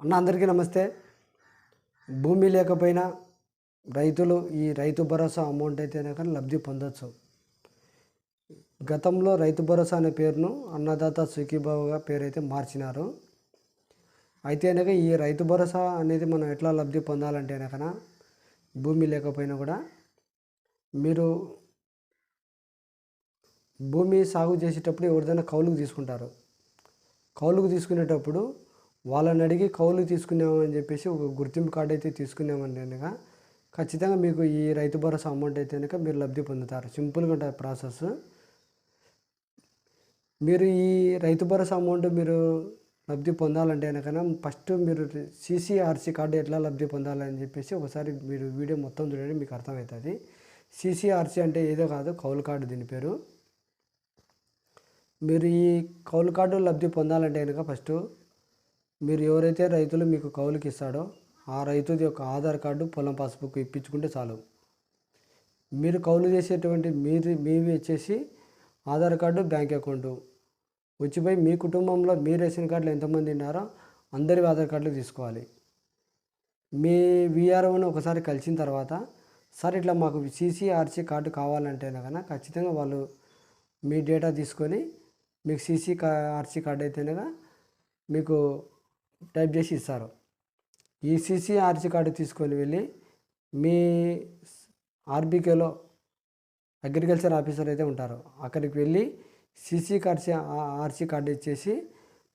అన్న అందరికీ నమస్తే. భూమి లేకపోయినా రైతులు ఈ రైతు భరోసా అమౌంట్ అయితేనే కానీ లబ్ధి పొందొచ్చు. గతంలో రైతు భరోసా అనే పేరును అన్నదాత సుఖీబాబుగా పేరు అయితే మార్చినారు. అయితే కనుక ఈ రైతు భరోసా అనేది మనం ఎట్లా లబ్ధి పొందాలంటే కనుక భూమి లేకపోయినా కూడా మీరు భూమి సాగు చేసేటప్పుడు ఎవరిదైనా కౌలుకు తీసుకుంటారు. కౌలుకు తీసుకునేటప్పుడు వాళ్ళని అడిగి కౌలు తీసుకున్నామని చెప్పేసి ఒక గుర్తింపు కార్డు అయితే తీసుకున్నామని కనుక. ఖచ్చితంగా మీకు ఈ రైతు భరోసా అమౌంట్ అయితే కనుక మీరు లబ్ధి పొందుతారు. సింపుల్గా ఉంటుంది ప్రాసెస్. మీరు ఈ రైతు భరోసా అమౌంట్ మీరు లబ్ధి పొందాలంటే కనుక ఫస్ట్ మీరు సీసీఆర్సీ కార్డు ఎట్లా లబ్ధి పొందాలని చెప్పేసి ఒకసారి మీరు వీడియో మొత్తం చూడండి మీకు అర్థమవుతుంది. సీసీఆర్సీ అంటే ఏదో కాదు కౌలు కార్డు దీని పేరు. మీరు ఈ కౌలు కార్డు లబ్ధి పొందాలంటే కనుక ఫస్ట్ మీరు ఎవరైతే రైతులు మీకు కౌలుకి ఇస్తాడో ఆ రైతుది యొక్క ఆధార్ కార్డు పొలం పాస్బుక్ ఇప్పించుకుంటే చాలు. మీరు కౌలు చేసేటువంటి మీరు మీవి వచ్చేసి ఆధార్ కార్డు బ్యాంక్ అకౌంటు. వచ్చిపోయి మీ కుటుంబంలో మీ రేషన్ కార్డులు ఎంతమంది ఉన్నారో అందరి ఆధార్ కార్డులు తీసుకోవాలి. మీ విఆర్ఓని ఒకసారి కలిసిన తర్వాత సార్ ఇట్లా మాకు సీసీఆర్సీ కార్డు కావాలంటే కనుక ఖచ్చితంగా వాళ్ళు మీ డేటా తీసుకొని మీకు సీసీ ఆర్సీ కార్డు అయితేనగా మీకు టైప్ చేసి ఇస్తారు. ఈ సీసీ కార్డు తీసుకొని వెళ్ళి మీ ఆర్బీకేలో అగ్రికల్చర్ ఆఫీసర్ అయితే ఉంటారు. అక్కడికి వెళ్ళి సీసీ కార్సీ ఆర్సీ కార్డు ఇచ్చేసి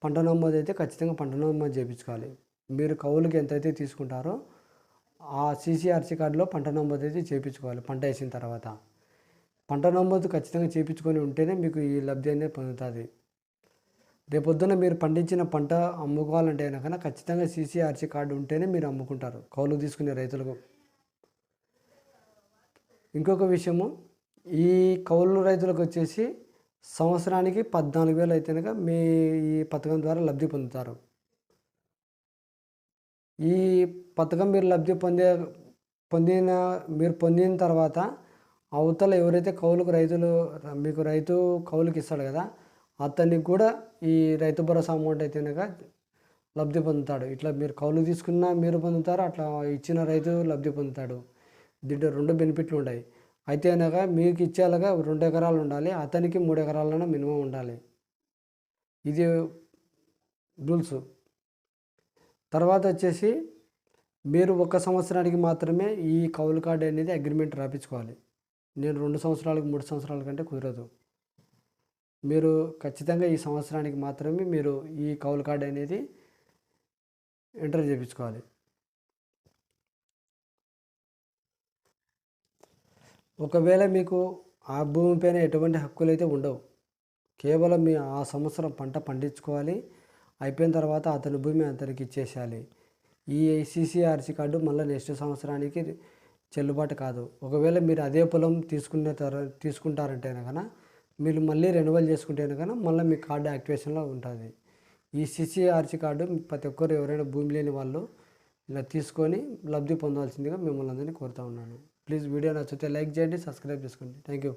పంట నమోదు అయితే ఖచ్చితంగా పంట నమోదు చేయించుకోవాలి. మీరు కౌలుకి ఎంతైతే తీసుకుంటారో ఆ సీసీఆర్సీ కార్డులో పంట నమోదు అయితే చేయించుకోవాలి పంట వేసిన తర్వాత. పంట నమోదు ఖచ్చితంగా చేయించుకొని ఉంటేనే మీకు ఈ లబ్ధి అనేది పొందుతుంది. రేపొద్దున మీరు పండించిన పంట అమ్ముకోవాలంటే కనుక ఖచ్చితంగా సీసీఆర్సీ కార్డు ఉంటేనే మీరు అమ్ముకుంటారు కౌలు తీసుకునే రైతులకు. ఇంకొక విషయము ఈ కౌలు రైతులకు వచ్చేసి సంవత్సరానికి పద్నాలుగు వేలు అయితే కనుక మీ ఈ పథకం ద్వారా లబ్ధి పొందుతారు. ఈ పథకం మీరు లబ్ధి పొందే పొందిన మీరు పొందిన తర్వాత అవతల ఎవరైతే కౌలుకు రైతులు మీకు రైతు కౌలుకి ఇస్తాడు కదా అతనికి కూడా ఈ రైతు భరోసా అమౌంట్ అయితే కనుక లబ్ధి పొందుతాడు. ఇట్లా మీరు కౌలు తీసుకున్నా మీరు పొందుతారు అట్లా ఇచ్చిన రైతు లబ్ధి పొందుతాడు. దీంట్లో రెండు బెనిఫిట్లు ఉన్నాయి అయితే అనగా మీకు ఇచ్చేలాగా రెండు ఎకరాలు ఉండాలి అతనికి మూడు ఎకరాలైనా మినిమం ఉండాలి. ఇది రూల్స్. తర్వాత వచ్చేసి మీరు ఒక సంవత్సరానికి మాత్రమే ఈ కౌలు కార్డు అనేది అగ్రిమెంట్ రాపించుకోవాలి. నేను రెండు సంవత్సరాలకు మూడు సంవత్సరాల కంటే కుదరదు. మీరు ఖచ్చితంగా ఈ సంవత్సరానికి మాత్రమే మీరు ఈ కౌలు కార్డు అనేది ఎంటర్ చేయించుకోవాలి. ఒకవేళ మీకు ఆ భూమిపైన ఎటువంటి హక్కులు అయితే ఉండవు కేవలం మీ ఆ సంవత్సరం పంట పండించుకోవాలి అయిపోయిన తర్వాత అతని భూమి అతనికి ఇచ్చేసేయాలి. ఈ ఐసీసీఆర్సీ కార్డు మళ్ళీ నెక్స్ట్ సంవత్సరానికి చెల్లుబాటు కాదు. ఒకవేళ మీరు అదే పొలం తీసుకునే తర తీసుకుంటారంటే కనుక మీరు మళ్ళీ రెన్యువల్ చేసుకుంటే కనుక మళ్ళీ మీ కార్డు యాక్టివేషన్లో ఉంటుంది. ఈ సిసిఆర్సి కార్డు ప్రతి ఒక్కరు ఎవరైనా భూమి లేని వాళ్ళు ఇలా తీసుకొని లబ్ధి పొందాల్సిందిగా మిమ్మల్ని అందరినీ కోరుతా ఉన్నాను. ప్లీజ్ వీడియో నచ్చితే లైక్ చేయండి సబ్స్క్రైబ్ చేసుకోండి. Thank you.